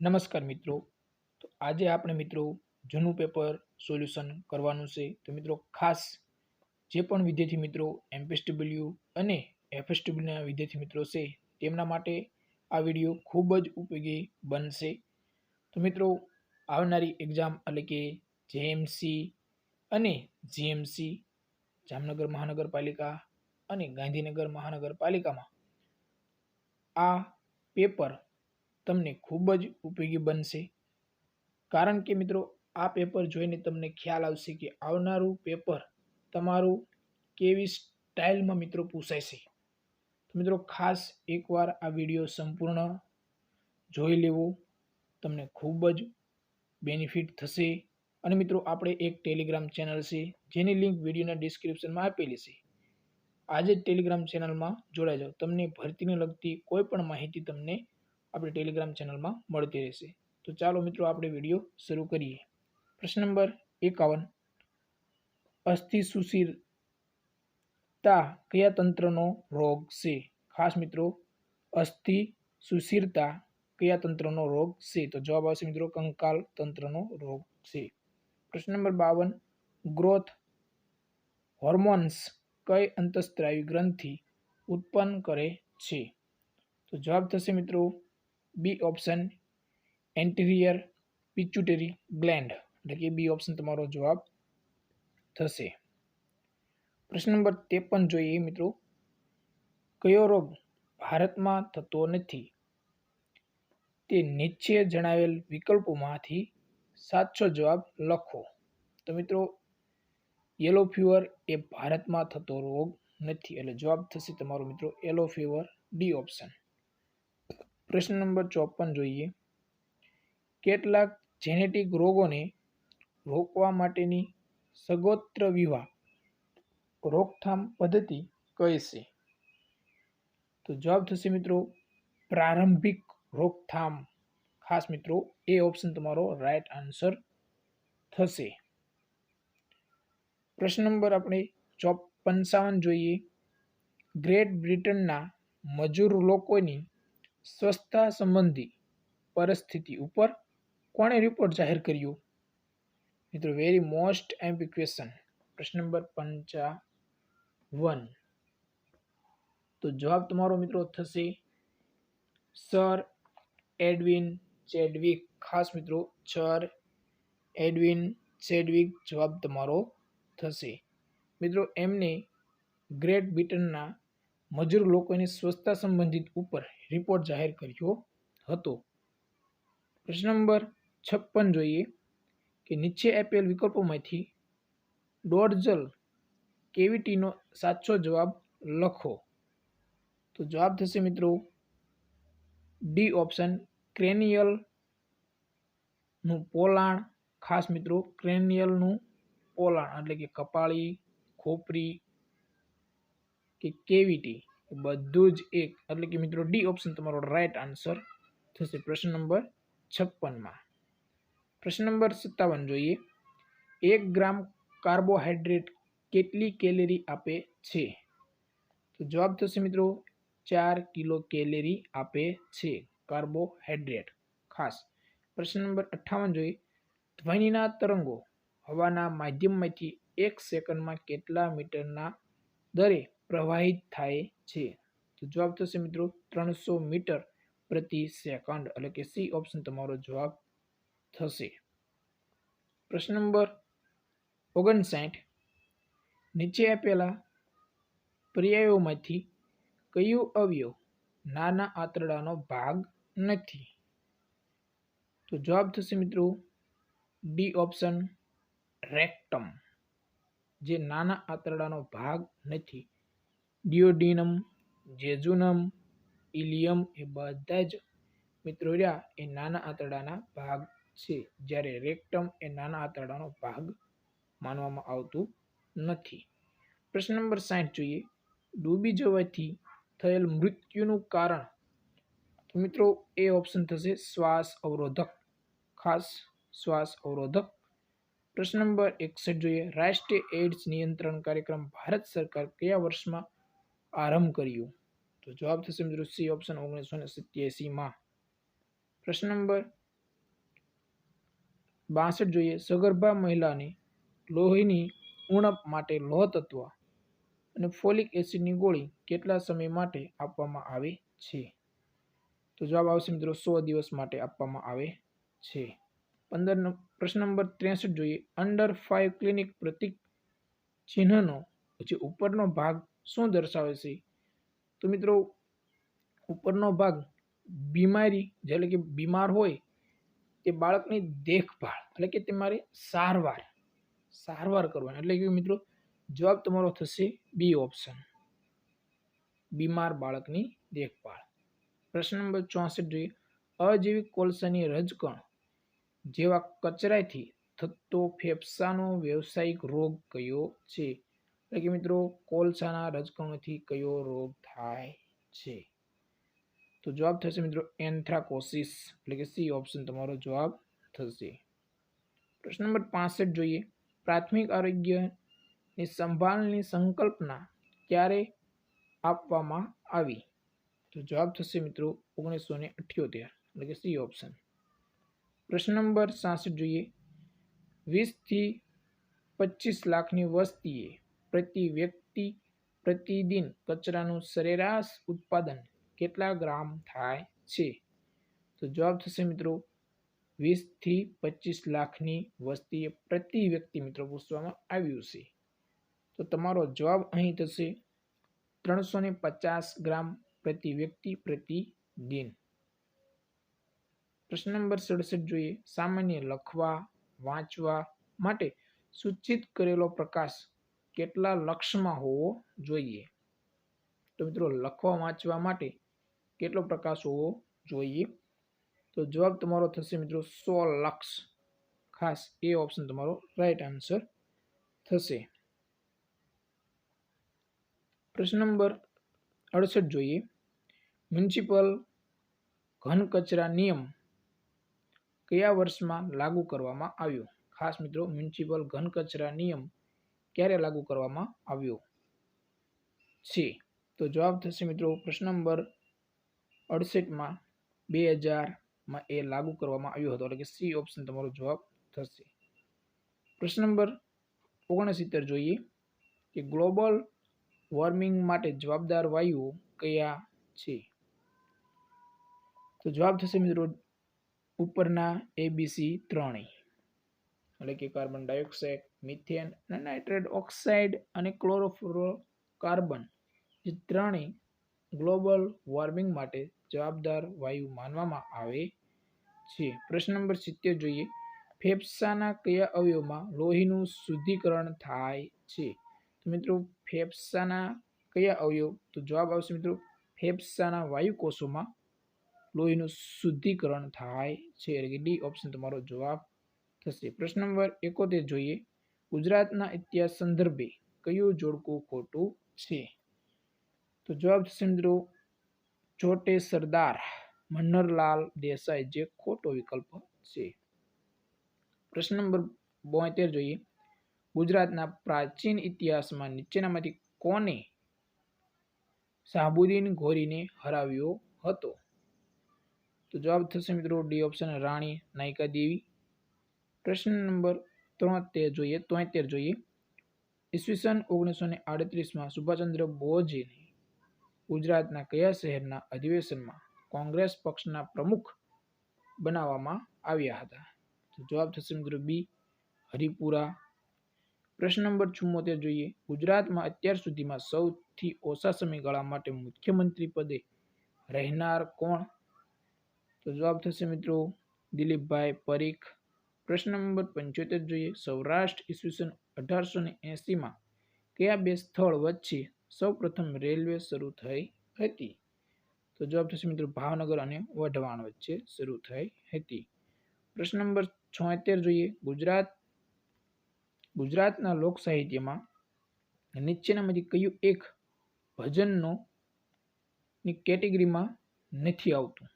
નમસ્કાર મિત્રો. તો આજે આપણે મિત્રો જૂનું પેપર સોલ્યુશન કરવાનું છે. તો મિત્રો ખાસ જે પણ વિદ્યાર્થી મિત્રો એમપીએસડબલ્યુ અને એફએસડબલ્યુના વિદ્યાર્થી મિત્રો છે, તેમના માટે આ વીડિયો ખૂબ જ ઉપયોગી બનશે. તો મિત્રો આવનારી એક્ઝામ એટલે કે જેએમસી અને જીએમસી જામનગર મહાનગરપાલિકા અને ગાંધીનગર મહાનગરપાલિકામાં આ પેપર તમને ખૂબ જ ઉપયોગી બનશે. કારણ કે મિત્રો, આ પેપર જોઈને તમને ખ્યાલ આવશે કે આવનારું પેપર તમારું કેવી સ્ટાઇલમાં મિત્રો પૂછાશે તો મિત્રો, ખાસ એકવાર આ વીડિયો સંપૂર્ણ જોઈ લેવો. તમને ખૂબ જ બેનિફિટ થશે. અને મિત્રો, આપણે એક ટેલિગ્રામ ચેનલ છે, જેની લિંક વિડીયોના ડિસ્ક્રિપ્શનમાં આપેલી છે. આજે જ ટેલિગ્રામ ચેનલમાં જોડાઈ જાઓ. તમને ભરતીને લગતી કોઈ પણ માહિતી તમને આપણે ટેલિગ્રામ ચેનલમાં મળતી રહેશે. તો ચાલો મિત્રો આપણે વીડિયો શરૂ કરીએ. પ્રશ્ન નંબર એકાવન. અસ્થિ સુશીરતા કયા તંત્રનો રોગ છે? ખાસ મિત્રો, અસ્થિ સુશીરતા કયા તંત્રનો રોગ છે? તો જવાબ આવશે મિત્રો કંકાલ તંત્રનો રોગ છે. પ્રશ્ન નંબર બાવન. ગ્રોથ હોર્મોન્સ કઈ અંતસ્ત્રાવી ગ્રંથિ ઉત્પન્ન કરે છે? તો જવાબ થશે મિત્રો B option anterior pituitary gland એટલે કે બી ઓપ્શન તમારો જવાબ થશે પ્રશ્ન નંબર ત્રેપન જોઈએ મિત્રો કયો રોગ ભારતમાં થતો નથી તે નીચે જણાવેલ વિકલ્પોમાંથી સાચો જવાબ લખો તો મિત્રો યલો ફીવર એ ભારતમાં થતો રોગ નથી, એટલે જવાબ થશે તમારો મિત્રો યલો ફીવર ડી ઓપ્શન પ્રશ્ન નંબર ચોપન જોઈએ. કેટલાક જેનેટિક રોગોને રોકવા માટેની સગોત્ર વિવાહ રોકથામ પદ્ધતિ કઈ છે? તો જવાબ થશે મિત્રો, પ્રારંભિક રોકથામ. ખાસ મિત્રો, એ ઓપ્શન તમારો રાઈટ આન્સર થશે. પ્રશ્ન નંબર આપણે ચોપ પંચાવન જોઈએ. ગ્રેટ બ્રિટનના મજૂર લોકોની સ્વસ્થતા સંબંધી પરિસ્થિતિ ઉપર કોણે રિપોર્ટ જાહેર કર્યો? મિત્રો વેરી મોસ્ટ એમ્પી ક્વેશ્ચન પ્રશ્ન નંબર પંચાવન. તો જવાબ તમારો મિત્રો થશે સર એડવિન ચેડવિક. ખાસ મિત્રો, સર એડવિન ચેડવિક જવાબ તમારો થશે. મિત્રો, એમને ગ્રેટ બ્રિટનના મજૂર લોકોની સ્વચ્છતા સંબંધિત ઉપર રિપોર્ટ જાહેર કર્યો હતો. પ્રશ્ન નંબર છપ્પન જોઈએ કે નીચે આપેલ વિકલ્પોમાંથી ડોરજલ કેવિટીનો સાચો જવાબ લખો. તો જવાબ થશે મિત્રો ડી ઓપ્શન ક્રેનિયલનું પોલાણ, ખાસ મિત્રો ક્રેનિયલનું પોલાણ એટલે કે કપાળી, ખોપરી કે કેવિટી? બધું જ એક, એટલે કે મિત્રો ડી ઓપ્શન તમારો રાઈટ આન્સર થશે પ્રશ્ન નંબર છપ્પનમાં. પ્રશ્ન નંબર સત્તાવન જોઈએ. એક ગ્રામ કાર્બોહાઈડ્રેટ કેટલી કેલેરી આપે છે? તો જવાબ થશે મિત્રો ચાર કિલો કેલેરી આપે છે કાર્બોહાઈડ્રેટ ખાસ. પ્રશ્ન નંબર અઠ્ઠાવન જોઈએ. ધ્વનિના તરંગો હવાના માધ્યમમાંથી એક સેકન્ડમાં કેટલા મીટરના દરે પ્રવાહિત થાય છે. તો જવાબ થશે મિત્રો ત્રણસો મીટર પ્રતિ સેકન્ડ એટલે કે સી ઓપ્શન તમારો જવાબ થશે. પ્રશ્ન નંબર ઓગણસાઠ. નીચે આપેલા પર્યાયોમાંથી કયું અવયવ નાના આંતરડાનો ભાગ નથી? તો જવાબ થશે મિત્રો ડી ઓપ્શન રેક્ટમ, જે નાના આંતરડાનો ભાગ નથી. ડિયોડિનમ, જેજુનમ ઇલિયમ એ બધા જ મિત્રો રહ્યા એ નાના આંતરડાના ભાગ છે. જ્યારે રેક્ટમ એ નાના આંતરડાનો ભાગ માનવામાં આવતું નથી. પ્રશ્ન નંબર સાઠ જોઈએ. ડૂબી જવાથી થયેલ મૃત્યુનું કારણ? તો મિત્રો, એ ઓપ્શન થશે શ્વાસ અવરોધક. ખાસ શ્વાસ અવરોધક. પ્રશ્ન નંબર એકસઠ જોઈએ. રાષ્ટ્રીય એઇડ્સ નિયંત્રણ કાર્યક્રમ ભારત સરકાર કયા વર્ષમાં આરંભ કર્યું. તો જવાબ થશે મિત્રો સી ઓપ્શન ઓગણીસો ને સત્યાસીમાં પ્રશ્ન નંબર બાસઠ જોઈએ. સગર્ભા મહિલાને લોહીની ઉણપ માટે લોહ તત્વ અને ફોલિક એસિડની ગોળી કેટલા સમય માટે આપવામાં આવે છે? તો જવાબ આવશે મિત્રો સો દિવસ માટે આપવામાં આવે છે. પંદર પ્રશ્ન નંબર ત્રેસઠ જોઈએ. અંડર ફાઇવ ક્લિનિક પ્રતિક ચિહ્નનો, જે ઉપરનો ભાગ શું દર્શાવે છે? તો મિત્રો, ઉપરનો ભાગ બીમારી એટલે કે બીમાર હોય, તે બાળકની દેખભાળ, એટલે કે તમારે સારવાર સારવાર કરવાની. એટલે કે મિત્રો, જવાબ તમારો થશે બી ઓપ્શન. બીમાર બાળકની દેખભાળ. પ્રશ્ન નંબર ચોસઠ જોઈએ. અજૈવિક કોલસાની રજકણ જેવા કચરાથી થતો ફેફસાનો વ્યવસાયિક રોગ કયો છે? એટલે કે મિત્રો, કોલસાના રજકણોથી કયો રોગ થાય છે? તો જવાબ થશે મિત્રો, એન્થ્રાકોસિસ. એટલે કે સી ઓપ્શન તમારો જવાબ થશે. પ્રશ્ન નંબર પાસઠ જોઈએ. પ્રાથમિક આરોગ્યની સંભાળની સંકલ્પના ક્યારે આપવામાં આવી? તો જવાબ થશે મિત્રો, ઓગણીસો ને અઠ્યોતેર. એટલે કે સી ઓપ્શન. પ્રશ્ન નંબર સાસઠ જોઈએ. વીસથી પચીસ લાખની વસ્તીએ પ્રતિ વ્યક્તિ પ્રતિદિન કચરાનું સરેરાશ ઉત્પાદન કેટલા ગ્રામ થાય છે? તો જવાબ થશે મિત્રો વીસથી પચીસ લાખની વસ્તીએ પ્રતિ વ્યક્તિ મિત્રો પૂછવામાં આવ્યું છે. તો તમારો જવાબ અહીં થશે, ત્રણસો ને પચાસ ગ્રામ પ્રતિ વ્યક્તિ પ્રતિ દિન પ્રશ્ન નંબર સડસઠ જોઈએ, સામાન્ય લખવા, વાંચવા માટે સૂચિત કરેલો પ્રકાશ કેટલા લક્ષમાં હોવો જોઈએ? તો મિત્રો લખવા વાંચવા માટે કેટલો પ્રકાશ હોવો જોઈએ? તો જવાબ તમારો થશે મિત્રો સો લક્ષ. ખાસ એ ઓપ્શન તમારો રાઈટ આન્સર થશે. પ્રશ્ન નંબર અડસઠ જોઈએ. મ્યુનિસિપલ ઘન કચરા નિયમ કયા વર્ષમાં લાગુ કરવામાં આવ્યો? ખાસ મિત્રો મ્યુનિસિપલ ઘન કચરા નિયમ ક્યારે લાગુ કરવામાં આવ્યો? છે તો જવાબ થશે મિત્રો પ્રશ્ન નંબર અડસઠમાં બે હજારમાં એ લાગુ કરવામાં આવ્યો હતો. એટલે કે સી ઓપ્શન તમારો જવાબ થશે. પ્રશ્ન નંબર ઓગણસિત્તેર જોઈએ કે ગ્લોબલ વોર્મિંગ માટે જવાબદાર વાયુઓ કયા છે? તો જવાબ થશે મિત્રો ઉપરના એબીસી ત્રણેય. એટલે કે કાર્બન ડાયોક્સાઇડ મિથેન અને નાઇટ્રેટ ઓક્સાઇડ અને ક્લોરોફ્લોરો કાર્બન જે ત્રણેય ગ્લોબલ વોર્મિંગ માટે જવાબદાર વાયુ માનવામાં આવે છે. પ્રશ્ન નંબર સિત્તેર જોઈએ. ફેફસાના કયા અવયવમાં લોહીનું શુદ્ધિકરણ થાય છે? તો મિત્રો, ફેફસાના કયા અવયવ? તો જવાબ આવશે મિત્રો, ફેફસાના વાયુકોષોમાં લોહીનું શુદ્ધિકરણ થાય છે. એટલે કે ડી ઓપ્શન તમારો જવાબ થશે. પ્રશ્ન નંબર એકોતેર જોઈએ. ગુજરાતના ઇતિહાસ સંદર્ભે કયું જોડકું ખોટું છે? તો જવાબ થશે મિત્રો ચોટે સરદાર મનહરલાલ દેસાઈ જે ખોટો વિકલ્પ છે. પ્રશ્ન નંબર બોતેર જોઈએ. ગુજરાતના પ્રાચીન ઇતિહાસમાં નીચેનામાંથી કોને શાહબુદ્દીન ઘોરીને હરાવ્યો હતો? તો જવાબ થશે મિત્રો ડી ઓપ્શન રાણી નાયકા દેવી પ્રશ્ન નંબર ત્રોતેર જોઈએ તોતેર જોઈએ. ઈસવીસન ઓગણીસો ને આડત્રીસમાં સુભાષચંદ્ર બોઝજીને ગુજરાતના કયા શહેરના અધિવેશનમાં કોંગ્રેસ પક્ષના પ્રમુખ બનાવવામાં આવ્યા હતા? જવાબ થશે મિત્રો બી, હરિપુરા. પ્રશ્ન નંબર ચુમ્મોતેર જોઈએ, ગુજરાતમાં અત્યાર સુધીમાં સૌથી ઓછા સમયગાળા માટે મુખ્યમંત્રી પદે રહેનાર કોણ? તો જવાબ થશે મિત્રો દિલીપભાઈ પરીખ. પ્રશ્ન નંબર પંચોતેર જોઈએ. સૌરાષ્ટ્ર ઈસવીસન અઢારસો ને એંસીમાં કયા બે સ્થળ વચ્ચે સૌપ્રથમ રેલવે શરૂ થઈ હતી? તો જવાબ થશે મિત્રો ભાવનગર અને વઢવાણ વચ્ચે શરૂ થઈ હતી. પ્રશ્ન નંબર છોતેર જોઈએ. ગુજરાત, ગુજરાતના લોક સાહિત્યમાં નીચેનામાંથી કયું એક ભજનનો ની કેટેગરીમાં નથી આવતું?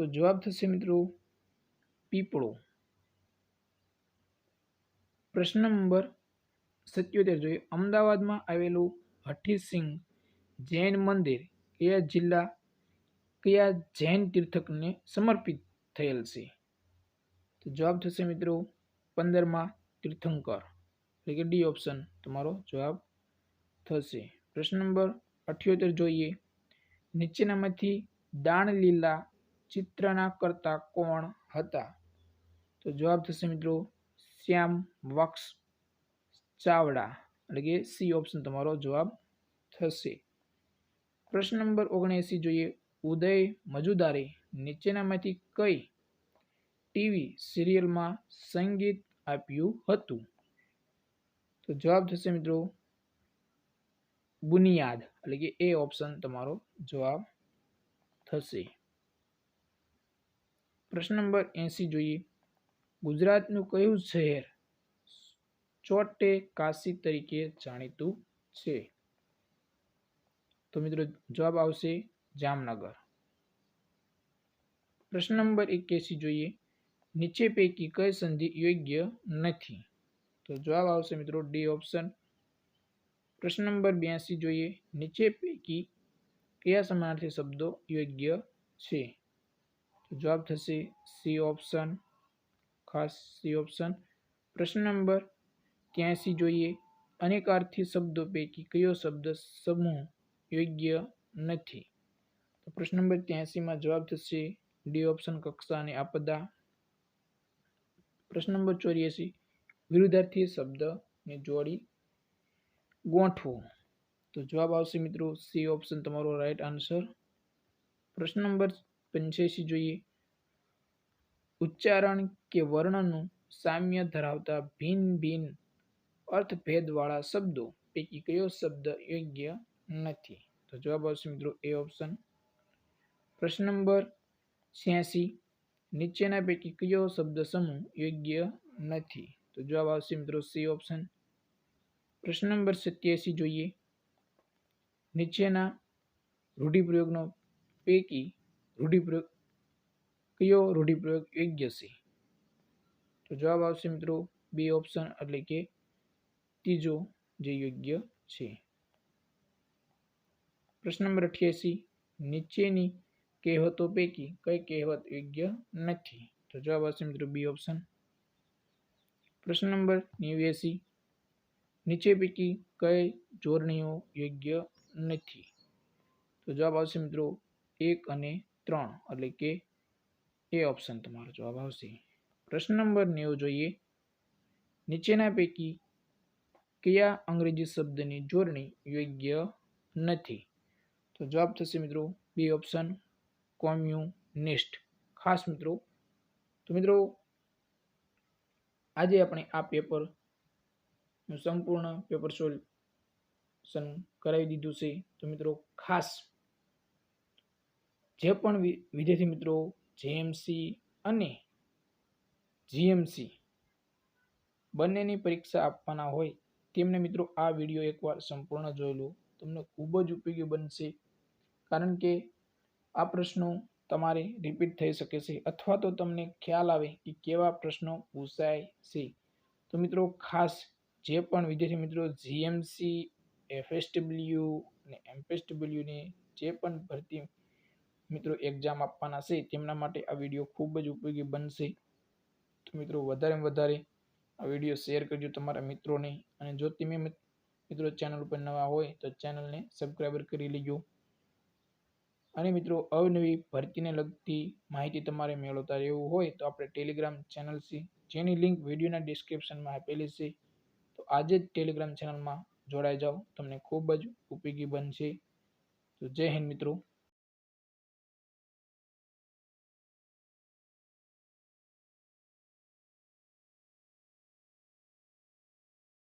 તો જવાબ થશે મિત્રો પીપળો. પ્રશ્ન નંબર સત્યોતેર જોઈએ. અમદાવાદમાં આવેલું હઠીસિંહ જૈન મંદિર કયા જિલ્લા, કયા જૈન તીર્થકને સમર્પિત થયેલ છે? તો જવાબ થશે મિત્રો પંદરમાં તીર્થંકર. એટલે કે ડી ઓપ્શન તમારો જવાબ થશે. પ્રશ્ન નંબર અઠ્યોતેર જોઈએ. નીચેનામાંથી દાણ લીલા ચિત્રના કરતા કોણ હતા? તો જવાબ થશે મિત્રો શ્યામ વક્ષ ચાવડા. એટલે કે સી ઓપ્શન તમારો જવાબ થશે. પ્રશ્ન નંબર ઓગણએંસી જોઈએ. ઉદય મજુદારે નીચેનામાંથી કઈ ટીવી સિરિયલમાં સંગીત આપ્યું હતું? તો જવાબ થશે મિત્રો બુનિયાદ. એટલે કે એ ઓપ્શન તમારો જવાબ થશે. પ્રશ્ન નંબર એંસી જોઈએ. ગુજરાતનું કયું શહેર ચોટે કાશી તરીકે જાણીતું છે? તો મિત્રો જવાબ આવશે જામનગર. પ્રશ્ન નંબર એક્યાસી જોઈએ. નીચે પૈકી કઈ સંધિ યોગ્ય નથી? તો જવાબ આવશે મિત્રો ડી ઓપ્શન. પ્રશ્ન નંબર બ્યાસી જોઈએ. નીચે પૈકી કયા સમાનાર્થી શબ્દો યોગ્ય છે? જવાબ થશે સી ઓપ્શન. ખાસ સી ઓપ્શન. પ્રશ્ન નંબર ત્યાંસી જોઈએ. અનેકાર્થી શબ્દો પૈકી કયો શબ્દ સમૂહ યોગ્ય નથી? તો પ્રશ્ન નંબર ત્યાંસીમાં જવાબ થશે ડી ઓપ્શન કક્ષા અને આપદા. પ્રશ્ન નંબર ચોર્યાસી. વિરુદ્ધાર્થી શબ્દને જોડી ગોઠવો. તો જવાબ આવશે મિત્રો સી ઓપ્શન. તમારો રાઈટ આન્સર. પ્રશ્ન નંબર પંચ્યાસી જોઈએ? ઉચ્ચારણ કે વર્ણનું સામ્ય ધરાવતા ભિન્ન ભિન્ન અર્થભેદવાળા શબ્દો પૈકી કયો શબ્દ યોગ્ય નથી? તો જવાબ આવશે મિત્રો એ ઓપ્શન પ્રશ્ન નંબર છ્યાસી, નીચેના પૈકી કયો શબ્દ સમૂહ યોગ્ય નથી? તો જવાબ આવશે મિત્રો સી ઓપ્શન પ્રશ્ન નંબર સત્યાસી જોઈએ. નીચેના રૂઢિપ્રયોગનો પૈકી રૂઢિપ્રયોગ. કયો રૂઢિપ્રયોગ યોગ્ય છે? તો જવાબ આવશે મિત્રો બી ઓપ્શન એટલે કે ત્રીજો જે યોગ્ય છે. પ્રશ્ન નંબર અઠ્યાસી, નીચેની કહેવતો પૈકી કઈ કહેવત યોગ્ય નથી? તો જવાબ આવશે મિત્રો બી ઓપ્શન. પ્રશ્ન નંબર નેવ્યાસી, નીચે પૈકી કઈ જોડણીઓ યોગ્ય નથી? તો જવાબ આવશે મિત્રો એક અને ત્રણ એટલે કે એ ઓપ્શન તમારો જવાબ આવશે પ્રશ્ન નંબર નેવું જોઈએ નીચેના પૈકી કયા અંગ્રેજી શબ્દની જોડણી યોગ્ય નથી તો જવાબ થશે મિત્રો બી ઓપ્શન કોમ્યુનિસ્ટ ખાસ મિત્રો તો મિત્રો આજે આપણે આ પેપર સંપૂર્ણ પેપર સોલ્યુશન કરાવી દીધું છે તો મિત્રો ખાસ જે પણ વિદ્યાર્થી મિત્રો જેએમસી અને જીએમસી બંનેની પરીક્ષા આપવાના હોય, તેમને મિત્રો આ વીડિયો એકવાર સંપૂર્ણ જોઈ લો. તમને ખૂબ જ ઉપયોગી બનશે. કારણ કે આ પ્રશ્નો તમારે રિપીટ થઈ શકે છે અથવા તો તમને ખ્યાલ આવે કે કેવા પ્રશ્નો પૂછાય છે. તો મિત્રો ખાસ જે પણ વિદ્યાર્થી મિત્રો જીએમસી એફએસડબલ્યુ અને એમપીએસડબલ્યુની જે પણ ભરતી મિત્રો એક્ઝામ આપવાના છે, તેમના માટે આ વીડિયો ખૂબ જ ઉપયોગી બનશે. તો મિત્રો વધારે વધારે આ વીડિયો શેર કરજો તમારા મિત્રોને અને જો તમે મિત્રો ચેનલ ઉપર નવા હોય તો ચેનલને સબસ્ક્રાઈબર કરી લેજો. અને મિત્રો અવનવી ભરતીને લગતી માહિતી તમારે મેળવતા રહેવું હોય તો આપણે ટેલિગ્રામ ચેનલ છે, જેની લિંક વિડીયોના ડિસ્ક્રિપ્શનમાં આપેલી છે. તો આજે જ ટેલિગ્રામ ચેનલમાં જોડાઈ જાઓ, તમને ખૂબ જ ઉપયોગી બનશે. તો જય હિન્દ મિત્રો.